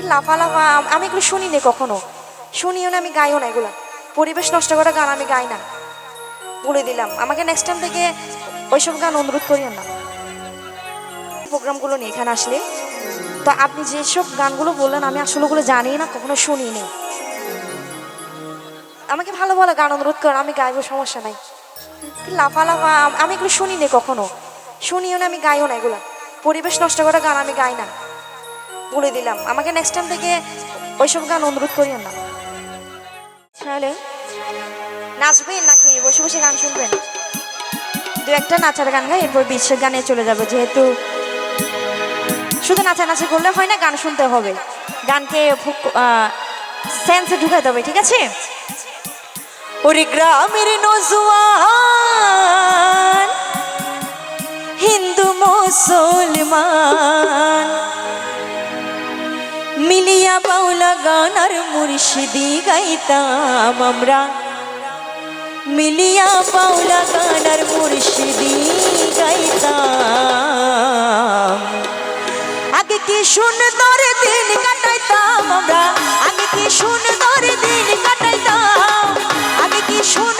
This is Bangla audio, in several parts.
লাফা লাফা? আমি এগুলো শুনি না কখনো। শুনিও না, আমি গাইও না এগুলো। পরিবেশ নষ্ট করা গান আমি গাই না। বলে দিলাম। আমাকে নেক্সট টাইম থেকে ওইসব গান অনুরোধ করিও না। প্রোগ্রামগুলো নিয়ে এখানে আসলে। তো আপনি যেসব গানগুলো বললেন, আমি আসলে ওগুলো জানি না, কখনো শুনি শুনিনি আমাকে ভালো ভালো গান অনুরোধ করেন আমি গাইবো, সমস্যা নাই। লাফা লাফা? আমি এগুলো শুনি না কখনো। শুনিও না, আমি গাইও না এগুলো। পরিবেশ নষ্ট করা গান আমি গাই না। বলে দিলাম। আমাকে নেক্সট টাইম থেকে ওইসব গান অনুরোধ করিও না। তাহলে নাচবেন নাকি? বসে বসে গান শুনবেন? দু একটা নাচার গান গাই, এরপর বিশ্বের গানে চলে যাবে। যেহেতু শুধু নাচানাচি করলে হয় না, গান শুনতে হবে। গানকে সেন্সে ঢুকাতে হবে, ঠিক আছে? ওরে গ্রামের নজুয়ান মুর্শিদি গাইতাম আমরা। মিলিয়া পাওলা গানার মুর্শিদি গাইতাম। আগে কি সুন্দর দিন কাটাইতাম আমরা? আগে কি সুন্দর দিন কাটাইতাম? আগে কি সুন্দর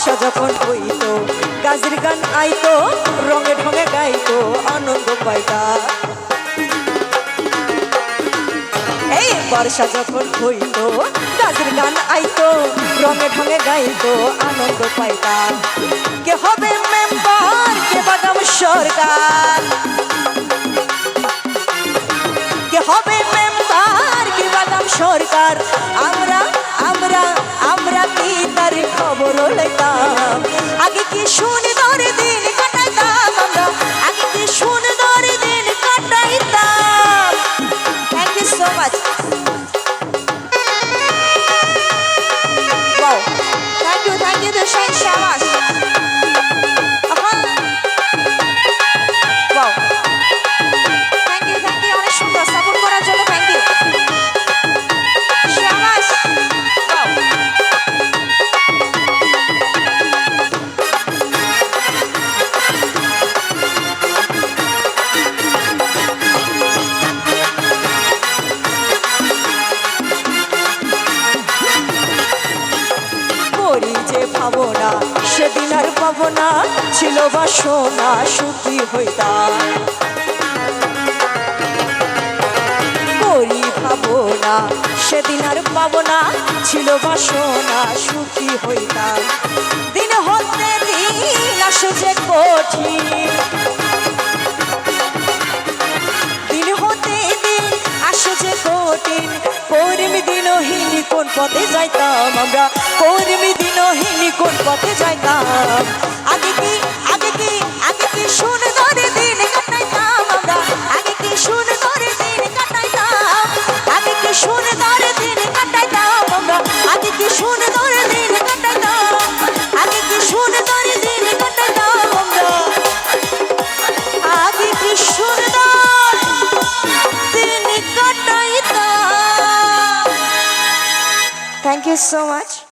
বর্ষা যখন হইতো, গাজের গান আইতো, রঙে ঢঙে গাইতো, আনন্দ পাইতা। এই বর্ষা যখন হইতো, গাজের গান আইতো, রঙে ঢঙে গাইতো, আনন্দ পাইতাম কে হবে মেম্বার, কে বাদাম সরকার? কে হবে মেম্বার, কে বাদাম সরকার? আমরা thank much. Wow. Thank you, thank you, to Shane Aha. যে ভাবনা সেদিন আর পাবো না ছিল বা সোনা সুখী হইতাম করি ভাবনা সেদিন আর পাবো না ছিল বা সোনা সুখী হইতাম দিন হতে দিন পথে যাইতাম আমরা। কর্মী দিনহীন কোন পথে যাইতাম? আগে কি আগে কি আগে কি সুন্দর you so much.